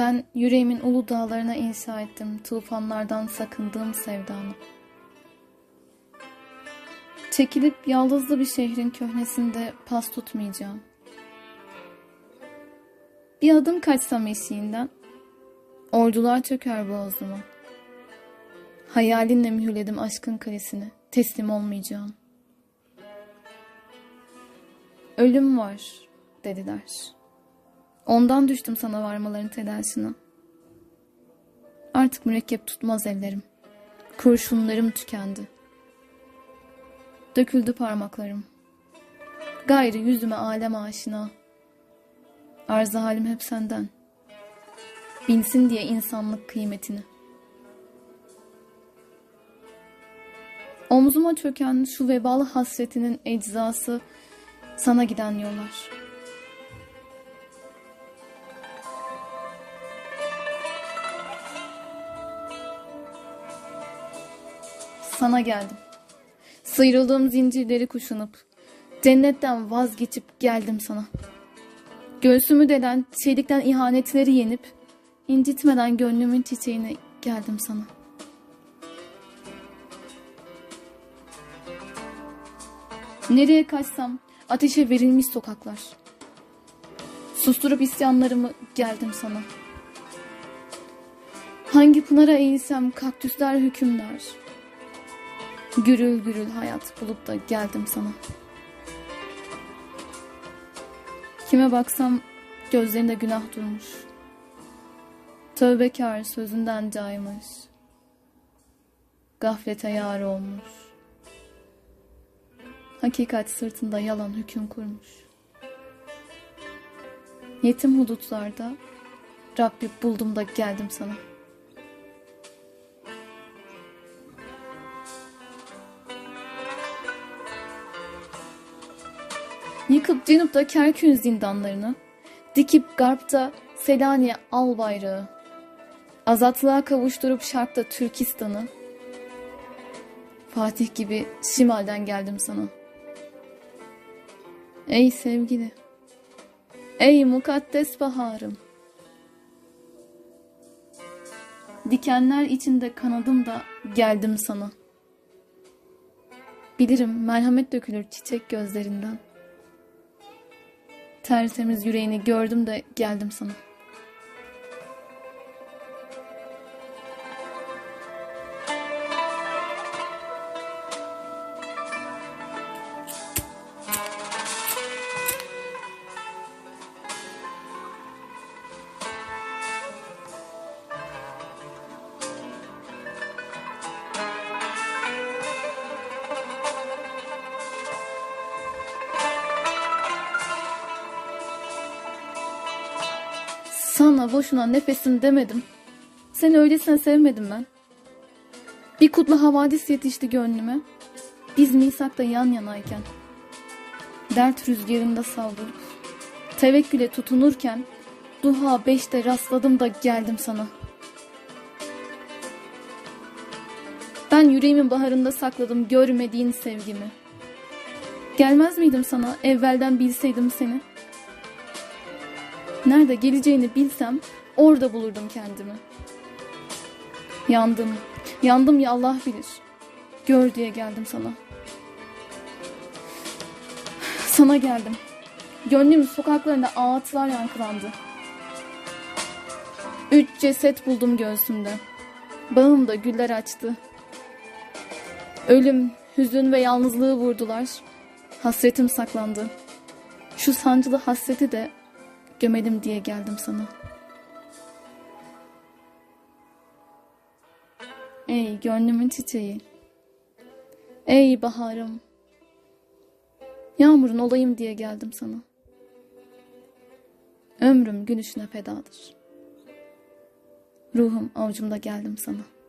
Ben yüreğimin ulu dağlarına inşa ettim tufanlardan sakındığım sevdanı. Çekilip yaldızlı bir şehrin köhnesinde pas tutmayacağım. Bir adım kaçsam eşiğinden, ordular çöker boğazıma. Hayalinle mühürledim aşkın kalesini, teslim olmayacağım. Ölüm var dediler. Ondan düştüm sana varmaların telaşına. Artık mürekkep tutmaz ellerim. Kurşunlarım tükendi. Döküldü parmaklarım. Gayrı yüzüme alem aşina. Arzı halim hep senden. Bilsin diye insanlık kıymetini. Omzuma çöken şu vebalı hasretinin eczası sana giden yollar. Sana geldim. Sıyrıldığım zincirleri kuşanıp, cennetten vazgeçip geldim sana. Göğsümü delen, çelikten ihanetleri yenip, incitmeden gönlümün çiçeğine geldim sana. Nereye kaçsam ateşe verilmiş sokaklar. Susturup isyanlarımı geldim sana. Hangi pınara eğilsem kaktüsler hükümdar. Gürül gürül hayat bulup da geldim sana. Kime baksam gözlerinde günah durmuş. Tövbekar sözünden caymış. Gaflete yar olmuş. Hakikat sırtında yalan hüküm kurmuş. Yetim hudutlarda Rabbi buldum da geldim sana. Yıkıp Cenup'ta Kerkün zindanlarını, dikip Garp'ta Selanik'e al bayrağı, azatlığa kavuşturup Şark'ta Türkistan'ı, Fatih gibi şimalden geldim sana. Ey sevgili, ey mukaddes baharım, dikenler içinde kanadım da geldim sana. Bilirim merhamet dökülür çiçek gözlerinden. Tertemiz yüreğini gördüm de geldim sana. Sana boşuna nefesim demedim. Seni öylesine sevmedim ben. Bir kutlu havadis yetişti gönlüme. Biz misakta yan yanayken. Dert rüzgarında savrulup. Tevekküle tutunurken. Duha beşte rastladım da geldim sana. Ben yüreğimin baharında sakladım görmediğin sevgimi. Gelmez miydim sana evvelden bilseydim seni? Nerede geleceğini bilsem orada bulurdum kendimi. Yandım, yandım ya Allah bilir. Gör diye geldim sana. Sana geldim. Gönlüm sokaklarında ağıtlar yankılandı. Üç ceset buldum göğsümde. Bağımda güller açtı. Ölüm, hüzün ve yalnızlığı vurdular. Hasretim saklandı. Şu sancılı hasreti de gömelim diye geldim sana. Ey gönlümün çiçeği. Ey baharım. Yağmurun olayım diye geldim sana. Ömrüm ışığına fedadır. Ruhum avucumda geldim sana.